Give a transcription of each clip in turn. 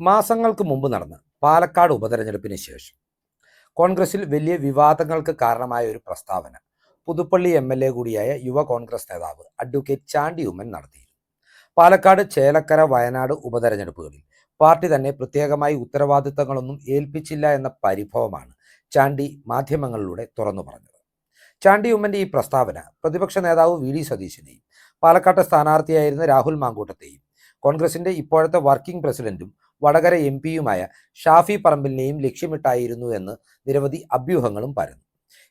മാസങ്ങൾക്ക് മുമ്പ് നടന്ന പാലക്കാട് ഉപതെരഞ്ഞെടുപ്പിന് ശേഷം കോൺഗ്രസിൽ വലിയ വിവാദങ്ങൾക്ക് കാരണമായ ഒരു പ്രസ്താവന പുതുപ്പള്ളി എം എൽ എ കൂടിയായ യുവ കോൺഗ്രസ് നേതാവ് അഡ്വക്കേറ്റ് ചാണ്ടി ഉമ്മൻ നടത്തി പാലക്കാട് ചേലക്കര വയനാട് ഉപതെരഞ്ഞെടുപ്പുകളിൽ പാർട്ടി തന്നെ പ്രത്യേകമായി ഉത്തരവാദിത്തങ്ങളൊന്നും ഏൽപ്പിച്ചില്ല എന്ന പരിഭവമാണ് ചാണ്ടി മാധ്യമങ്ങളിലൂടെ തുറന്നു പറഞ്ഞത്. ചാണ്ടി ഉമ്മന്റെ ഈ പ്രസ്താവന പ്രതിപക്ഷ നേതാവ് വി ഡി സതീശനെയും പാലക്കാട്ടെ സ്ഥാനാർത്ഥിയായിരുന്ന രാഹുൽ മാങ്കൂട്ടത്തെയും കോൺഗ്രസിന്റെ ഇപ്പോഴത്തെ വർക്കിംഗ് പ്രസിഡന്റും വടകര എം പിയുമായ ഷാഫി പറമ്പിലിനെയും ലക്ഷ്യമിട്ടായിരുന്നു എന്ന് നിരവധി അഭ്യൂഹങ്ങളും പരന്നു.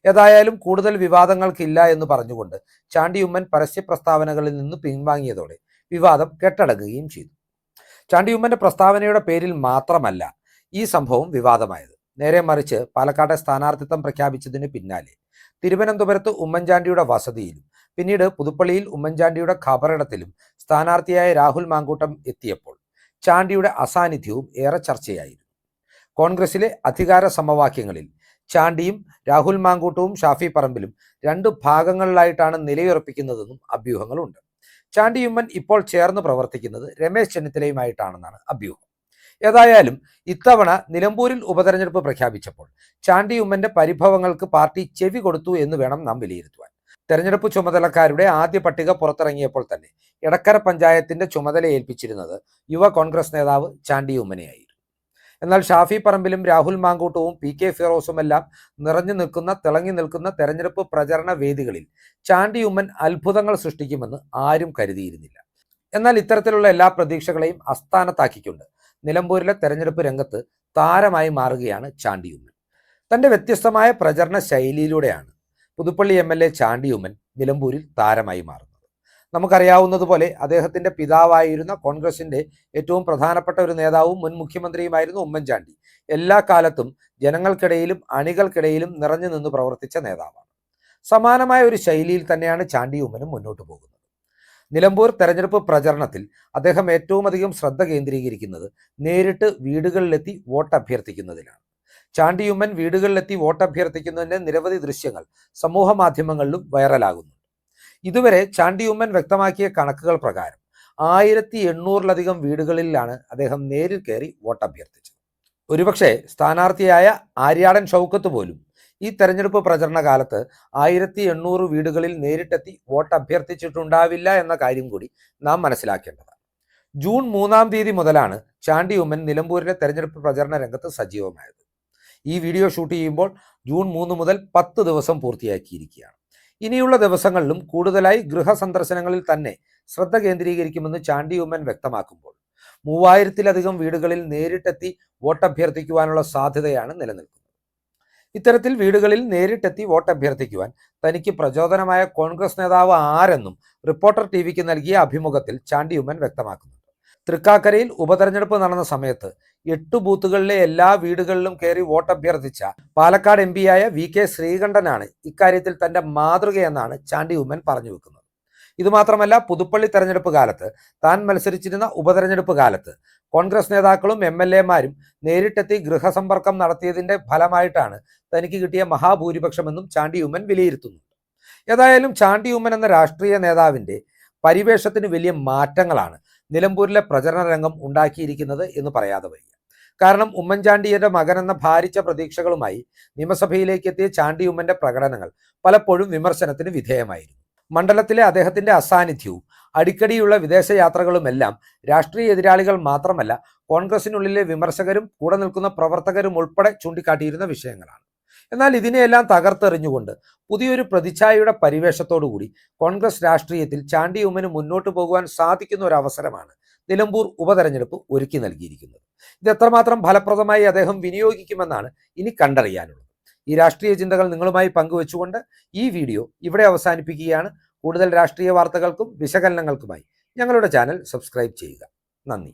ഏതായാലും കൂടുതൽ വിവാദങ്ങൾക്കില്ല എന്ന് പറഞ്ഞുകൊണ്ട് ചാണ്ടി ഉമ്മൻ പരസ്യ പ്രസ്താവനകളിൽ നിന്ന് പിൻവാങ്ങിയതോടെ വിവാദം കെട്ടടങ്ങുകയും ചെയ്തു. ചാണ്ടി ഉമ്മന്റെ പ്രസ്താവനയുടെ പേരിൽ മാത്രമല്ല ഈ സംഭവം വിവാദമായത്. നേരെ മറിച്ച് പാലക്കാട്ടെ സ്ഥാനാർത്ഥിത്വം പ്രഖ്യാപിച്ചതിന് പിന്നാലെ തിരുവനന്തപുരത്ത് ഉമ്മൻചാണ്ടിയുടെ വസതിയിലും പിന്നീട് പുതുപ്പള്ളിയിൽ ഉമ്മൻചാണ്ടിയുടെ ഖബറിടത്തിലും സ്ഥാനാർത്ഥിയായ രാഹുൽ മാങ്കൂട്ടം എത്തിയപ്പോൾ ചാണ്ടിയുടെ അസാന്നിധ്യവും ഏറെ ചർച്ചയായിരുന്നു. കോൺഗ്രസിലെ അധികാര സമവാക്യങ്ങളിൽ ചാണ്ടിയും രാഹുൽ മാങ്കൂട്ടവും ഷാഫി പറമ്പിലും രണ്ട് ഭാഗങ്ങളിലായിട്ടാണ് നിലയുറപ്പിക്കുന്നതെന്നും അഭ്യൂഹങ്ങളുണ്ട്. ചാണ്ടിയുമ്മൻ ഇപ്പോൾ ചേർന്ന് പ്രവർത്തിക്കുന്നത് രമേശ് ചെന്നിത്തലയുമായിട്ടാണെന്നാണ് അഭ്യൂഹം. ഏതായാലും ഇത്തവണ നിലമ്പൂരിൽ ഉപതെരഞ്ഞെടുപ്പ് പ്രഖ്യാപിച്ചപ്പോൾ ചാണ്ടിയുമ്മന്റെ പരിഭവങ്ങൾക്ക് പാർട്ടി ചെവി കൊടുത്തു എന്ന് വേണം നാം വിലയിരുത്തുവാൻ. തെരഞ്ഞെടുപ്പ് ചുമതലക്കാരുടെ ആദ്യ പട്ടിക പുറത്തിറങ്ങിയപ്പോൾ തന്നെ എടക്കര പഞ്ചായത്തിന്റെ ചുമതല ഏൽപ്പിച്ചിരുന്നത് യുവ കോൺഗ്രസ് നേതാവ് ചാണ്ടി ഉമ്മനെയായിരുന്നു. എന്നാൽ ഷാഫി പറമ്പിലും രാഹുൽ മാങ്കൂട്ടവും പി കെ ഫിറോസുമെല്ലാം നിറഞ്ഞു നിൽക്കുന്ന തിളങ്ങി നിൽക്കുന്ന തെരഞ്ഞെടുപ്പ് പ്രചരണ വേദികളിൽ ചാണ്ടി ഉമ്മൻ അത്ഭുതങ്ങൾ സൃഷ്ടിക്കുമെന്ന് ആരും കരുതിയിരുന്നില്ല. എന്നാൽ ഇത്തരത്തിലുള്ള എല്ലാ പ്രതീക്ഷകളെയും അസ്ഥാനത്താക്കിക്കൊണ്ട് നിലമ്പൂരിലെ തെരഞ്ഞെടുപ്പ് രംഗത്ത് താരമായി മാറുകയാണ് ചാണ്ടി ഉമ്മൻ. തന്റെ വ്യത്യസ്തമായ പ്രചരണ ശൈലിയിലൂടെയാണ് Puthuppally M L A Chandy Oommen നിലമ്പൂരിൽ താരമായി മാറുന്നത്. നമുക്കറിയാവുന്നതുപോലെ അദ്ദേഹത്തിന്റെ പിതാവായിരുന്ന കോൺഗ്രസിന്റെ ഏറ്റവും പ്രധാനപ്പെട്ട ഒരു നേതാവും മുൻ മുഖ്യമന്ത്രിയുമായിരുന്നു ഉമ്മൻചാണ്ടി. എല്ലാ കാലത്തും ജനങ്ങൾക്കിടയിലും അണികൾക്കിടയിലും നിറഞ്ഞു നിന്ന് പ്രവർത്തിച്ച നേതാവാണ്. സമാനമായ ഒരു ശൈലിയിൽ തന്നെയാണ് ചാണ്ടി ഉമ്മനും മുന്നോട്ട് പോകുന്നത്. നിലമ്പൂർ തെരഞ്ഞെടുപ്പ് പ്രചരണത്തിൽ അദ്ദേഹം ഏറ്റവും അധികം ശ്രദ്ധ കേന്ദ്രീകരിക്കുന്നത് നേരിട്ട് വീടുകളിലെത്തി വോട്ട് അഭ്യർത്ഥിക്കുന്നതിലാണ് ചാണ്ടിയുമ്മൻ വീടുകളിലെത്തി വോട്ട് അഭ്യർത്ഥിക്കുന്നതിന്റെ നിരവധി ദൃശ്യങ്ങൾ സമൂഹ മാധ്യമങ്ങളിലും വൈറലാകുന്നുണ്ട് ഇതുവരെ ചാണ്ടിയുമ്മൻ വ്യക്തമാക്കിയ കണക്കുകൾ പ്രകാരം ആയിരത്തി എണ്ണൂറിലധികം വീടുകളിലാണ് അദ്ദേഹം നേരിൽ കയറി വോട്ട് അഭ്യർത്ഥിച്ചത്. ഒരുപക്ഷെ സ്ഥാനാർത്ഥിയായ ആര്യാടൻ ഷൗക്കത്ത് പോലും ഈ തെരഞ്ഞെടുപ്പ് പ്രചരണ കാലത്ത് ആയിരത്തി എണ്ണൂറ് വീടുകളിൽ നേരിട്ടെത്തി വോട്ട് അഭ്യർത്ഥിച്ചിട്ടുണ്ടാവില്ല എന്ന കാര്യം കൂടി നാം മനസ്സിലാക്കേണ്ടതാണ്. ജൂൺ മൂന്നാം തീയതി മുതലാണ് ചാണ്ടി ഉമ്മൻ നിലമ്പൂരിലെ തെരഞ്ഞെടുപ്പ് പ്രചരണ രംഗത്ത് സജീവമായത്. ഈ വീഡിയോ ഷൂട്ട് ചെയ്യുമ്പോൾ ജൂൺ മൂന്ന് മുതൽ പത്ത് ദിവസം പൂർത്തിയാക്കിയിരിക്കുകയാണ്. ഇനിയുള്ള ദിവസങ്ങളിലും കൂടുതലായി ഗൃഹ സന്ദർശനങ്ങളിൽ തന്നെ ശ്രദ്ധ കേന്ദ്രീകരിക്കുമെന്ന് ചാണ്ടി ഉമ്മൻ വ്യക്തമാക്കുമ്പോൾ മൂവായിരത്തിലധികം വീടുകളിൽ നേരിട്ടെത്തി വോട്ട് അഭ്യർത്ഥിക്കുവാനുള്ള സാധ്യതയാണ് നിലനിൽക്കുന്നത്. ഇത്തരത്തിൽ വീടുകളിൽ നേരിട്ടെത്തി വോട്ട് അഭ്യർത്ഥിക്കുവാൻ തനിക്ക് പ്രചോദനമായ കോൺഗ്രസ് നേതാവ് ആരെന്നും റിപ്പോർട്ടർ ടി വിക്ക് നൽകിയ അഭിമുഖത്തിൽ ചാണ്ടി ഉമ്മൻ വ്യക്തമാക്കുന്നുണ്ട് തൃക്കാക്കരയിൽ ഉപതെരഞ്ഞെടുപ്പ് നടന്ന സമയത്ത് എട്ട് ബൂത്തുകളിലെ എല്ലാ വീടുകളിലും കയറി വോട്ട് അഭ്യർത്ഥിച്ച പാലക്കാട് എം പിയായ വി കെ ശ്രീകണ്ഠനാണ് ഇക്കാര്യത്തിൽ തന്റെ മാതൃകയെന്നാണ് ചാണ്ടി ഉമ്മൻ പറഞ്ഞു വെക്കുന്നത്. ഇതുമാത്രമല്ല പുതുപ്പള്ളി തെരഞ്ഞെടുപ്പ് കാലത്ത് താൻ മത്സരിച്ചിരുന്ന ഉപതെരഞ്ഞെടുപ്പ് കാലത്ത് കോൺഗ്രസ് നേതാക്കളും എം എൽ എമാരും നേരിട്ടെത്തി ഗൃഹസമ്പർക്കം നടത്തിയതിന്റെ ഫലമായിട്ടാണ് തനിക്ക് കിട്ടിയ മഹാഭൂരിപക്ഷമെന്നും ചാണ്ടി ഉമ്മൻ വിലയിരുത്തുന്നു. ഏതായാലും ചാണ്ടി ഉമ്മൻ എന്ന രാഷ്ട്രീയ നേതാവിന്റെ പരിവേഷത്തിന് വലിയ മാറ്റങ്ങളാണ് നിലമ്പൂരിലെ പ്രചരണ രംഗം ഉണ്ടാക്കിയിരിക്കുന്നത് എന്ന് പറയാതെ വയ്യ. കാരണം ഉമ്മൻചാണ്ടിയുടെ മകൻ എന്ന ഭാരിച്ച പ്രതീക്ഷകളുമായി നിയമസഭയിലേക്ക് എത്തിയ ചാണ്ടി ഉമ്മന്റെ പ്രകടനങ്ങൾ പലപ്പോഴും വിമർശനത്തിന് വിധേയമായിരുന്നു. മണ്ഡലത്തിലെ അദ്ദേഹത്തിന്റെ അസാന്നിധ്യവും അടിക്കടിയുള്ള വിദേശയാത്രകളുമെല്ലാം രാഷ്ട്രീയ എതിരാളികൾ മാത്രമല്ല കോൺഗ്രസിനുള്ളിലെ വിമർശകരും കൂടെ നിൽക്കുന്ന പ്രവർത്തകരും ഉൾപ്പെടെ ചൂണ്ടിക്കാട്ടിയിരുന്ന വിഷയങ്ങളാണ്. എന്നാൽ ഇതിനെയെല്ലാം തകർത്തെറിഞ്ഞുകൊണ്ട് പുതിയൊരു പ്രതിച്ഛായയുടെ പരിവേഷത്തോടുകൂടി കോൺഗ്രസ് രാഷ്ട്രീയത്തിൽ ചാണ്ടി ഉമ്മന് മുന്നോട്ട് പോകുവാൻ സാധിക്കുന്ന ഒരു അവസരമാണ് നിലമ്പൂർ ഉപതെരഞ്ഞെടുപ്പ് ഒരുക്കി നൽകിയിരിക്കുന്നത്. ഇത് എത്രമാത്രം ഫലപ്രദമായി അദ്ദേഹം വിനിയോഗിക്കുമെന്നാണ് ഇനി കണ്ടറിയാനുള്ളത്. ഈ രാഷ്ട്രീയ ചിന്തകൾ നിങ്ങളുമായി പങ്കുവെച്ചുകൊണ്ട് ഈ വീഡിയോ ഇവിടെ അവസാനിപ്പിക്കുകയാണ്. കൂടുതൽ രാഷ്ട്രീയ വാർത്തകൾക്കും വിശകലനങ്ങൾക്കുമായി ഞങ്ങളുടെ ചാനൽ സബ്സ്ക്രൈബ് ചെയ്യുക. നന്ദി.